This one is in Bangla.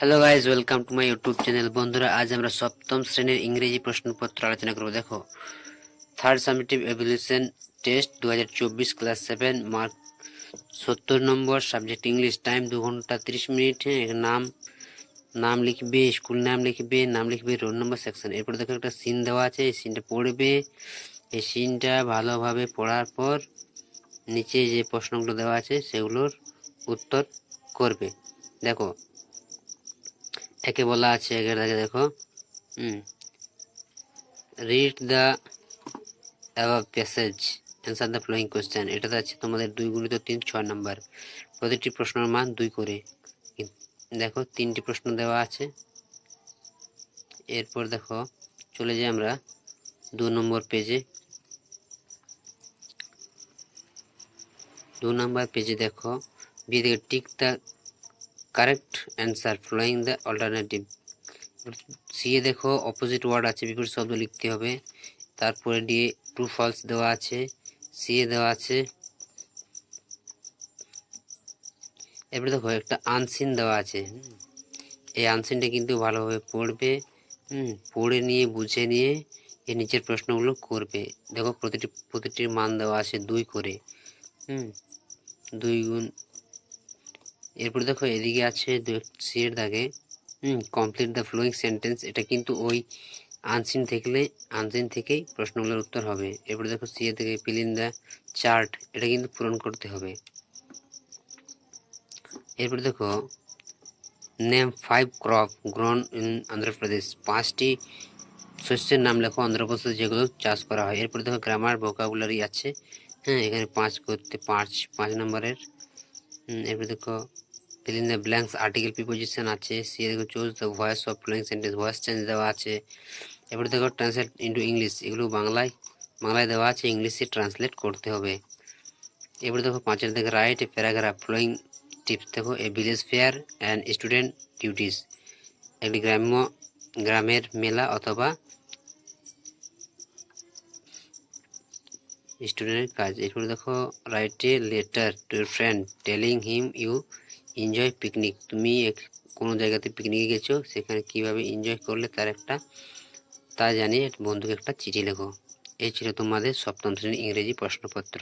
Hello guys welcome to my YouTube channel বন্ধুরা, আজ আমরা সপ্তম শ্রেণির ইংরেজি প্রশ্নপত্র আলোচনা করব। দেখো থার্ড সামিটিভ এভলিউশন টেস্ট দু হাজার চব্বিশ ক্লাস সেভেন মার্ক সত্তর নম্বর সাবজেক্ট ইংলিশ টাইম দু ঘণ্টা তিরিশ মিনিট নাম নাম লিখবে স্কুল নাম লিখবে নাম লিখবে রোল নম্বর সেকশন এরপর দেখো একটা সিন দেওয়া আছে, এই সিনটা পড়বে। এই সিনটা ভালোভাবে পড়ার পর নিচে যে প্রশ্নগুলো দেওয়া আছে, সেগুলোর উত্তর করবে। দেখো একে বলা আছে, একে দেখে। হুম। Read the above passage answer the following question এটাতে আছে তোমাদের দুই গুণিত তিন, ছয় নম্বর। প্রতিটি প্রশ্নের মান দুই করে। দেখো, তিনটি প্রশ্ন দেওয়া আছে। এরপর দেখো, চলে যাই আমরা দু নম্বর পেজে দু নম্বর পেজে দেখো বি থেকে tick the correct answer following the alternative C এ দেখো অপোজিট ওয়ার্ড আছে, বিপরীত শব্দ লিখতে হবে। তারপরে ডি ট্রু ফলস দেওয়া আছে। সি এ দেওয়া আছে। এরপরে দেখো, একটা আনসিন দেওয়া আছে। এই আনসিনটা কিন্তু ভালোভাবে পড়বে, হুম, পড়ে নিয়ে, বুঝে নিয়ে এই নিচের প্রশ্নগুলো করবে। দেখো, প্রতিটি, প্রতিটির মান দেওয়া আছে দুই করে। হুম, দুই গুণ এরপর দেখো এদিকে আছে সি এর দাগে, হুম কমপ্লিট দ্য ফ্লোয়িং সেন্টেন্স এটা কিন্তু ওই আনসিন থাকলে আনসিন থেকেই প্রশ্নগুলোর উত্তর হবে। এরপর দেখো সি এর থেকে ফিল ইন দ্য চার্ট এটা কিন্তু পূরণ করতে হবে। এরপর দেখো name five crop grown in Andhra Pradesh পাঁচটি শস্যের নাম লেখো অন্ধ্রপ্রদেশে যেগুলো চাষ করা হয়। এরপর দেখো গ্রামার ভোকাবুলারি আছে। হ্যাঁ এখানে পাঁচ করতে পাঁচ পাঁচ নম্বরের। এরপর দেখো fill in the blanks article preposition আছে সি দেখো choose the voice of following sentence voice change দেওয়া আছে। এরপর দেখো ট্রান্সলেট ইন্টু ইংলিশ এগুলো বাংলায় বাংলায় দেওয়া আছে ইংলিশে ট্রান্সলেট করতে হবে। এরপর দেখো পাঁচের দেখো রাইট প্যারাগ্রাফ ফ্লোয়িং টিপস দেখো a village fair and student duties একটি গ্রাম্য, গ্রামের মেলা অথবা স্টুডেন্টের কাজ। এরপর দেখো write a letter to friend telling him you enjoy picnic তুমি এক- কোনো জায়গাতে পিকনিকে গেছো, সেখানে কীভাবে এনজয় করলে তার একটা, তা জানিয়ে বন্ধুকে একটা চিঠি লেখো। এই ছিল তোমাদের সপ্তম শ্রেণির ইংরেজি প্রশ্নপত্র।